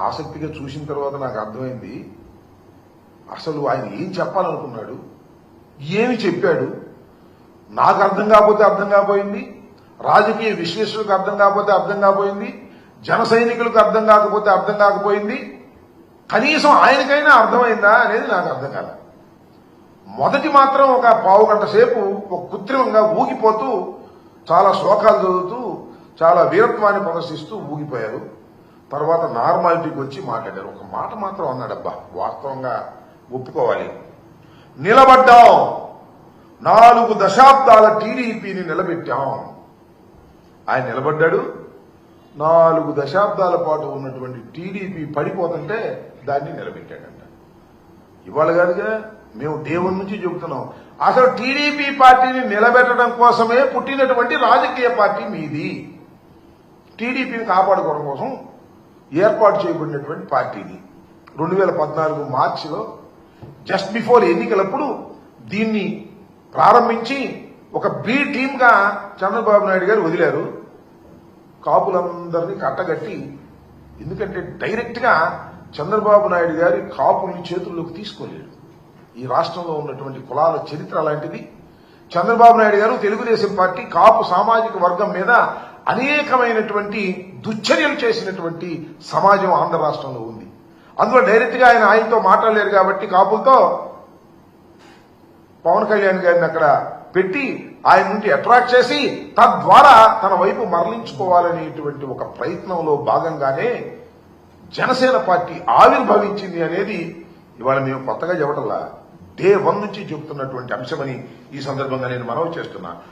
ఆసక్తిగా చూసిన తర్వాత నాకు అర్థమైంది అసలు ఆయన ఏం చెప్పాలనుకున్నాడు ఏమి చెప్పాడు నాకు అర్థం కాకపోతే అర్థం కాపోయింది రాజకీయ విశ్లేషకులకు అర్థం కాకపోతే అర్థం కాపోయింది జన సైనికులకు అర్థం కాకపోతే అర్థం కాకపోయింది కనీసం ఆయనకైనా అర్థమైందా అనేది నాకు అర్థం కాదు మొదటి మాత్రం ఒక పావు గంట సేపు ఒక కృత్రిమంగా ఊగిపోతూ చాలా శ్లోకాలు చదువుతూ చాలా వీరత్వాన్ని ప్రదర్శిస్తూ ఊగిపోయారు. తర్వాత నార్మాలిటీకి వచ్చి మాట్లాడారు. ఒక మాట మాత్రం అన్నాడబ్బా వాస్తవంగా ఒప్పుకోవాలి. నిలబడ్డాం. నాలుగు దశాబ్దాల టీడీపీని నిలబెట్టాం. ఆయన నిలబడ్డాడు. నాలుగు దశాబ్దాల పాటు ఉన్నటువంటి టీడీపీ పడిపోతుంటే దాన్ని నిలబెట్టాడంట. ఇవాళ కాదుగా మేము దేవుని నుంచి చెబుతున్నాం. అసలు టీడీపీ పార్టీని నిలబెట్టడం కోసమే పుట్టినటువంటి రాజకీయ పార్టీ మీది. టీడీపీని కాపాడుకోవడం కోసం ఏర్పాటు చేయబడినటువంటి పార్టీది రెండు వేల పద్నాలుగు మార్చిలో జస్ట్ బిఫోర్ ఎన్నికలప్పుడు దీన్ని ప్రారంభించి ఒక బి టీమ్గా చంద్రబాబు నాయుడు గారు వదిలారు. కాపులందరినీ కట్టగట్టి ఎందుకంటే డైరెక్ట్గా చంద్రబాబు నాయుడు గారి కాపుల్ని చేతుల్లోకి తీసుకోలేడు ఈ రాష్ట్రంలో ఉన్నటువంటి కులాల చరిత్ర అలాంటిది. చంద్రబాబు నాయుడు గారు తెలుగుదేశం పార్టీ కాపు సామాజిక వర్గం మీద అనేకమైనటువంటి దుశ్చర్యలు చేసినటువంటి సమాజం ఆంధ్ర రాష్ట్రంలో ఉంది. అందులో డైరెక్ట్గా ఆయన ఆయనతో మాట్లాడలేరు కాబట్టి కాపులతో పవన్ కళ్యాణ్ గారిని అక్కడ పెట్టి ఆయన నుండి అట్రాక్ట్ చేసి తద్వారా తన వైపు మరలించుకోవాలనేటువంటి ఒక ప్రయత్నంలో భాగంగానే జనసేన పార్టీ ఆవిర్భవించింది అనేది ఇవాళ మేము కొత్తగా చెప్పటల్లా డే వన్ నుంచి చెబుతున్నటువంటి అంశమని ఈ సందర్భంగా నేను మనవి చేస్తున్నా.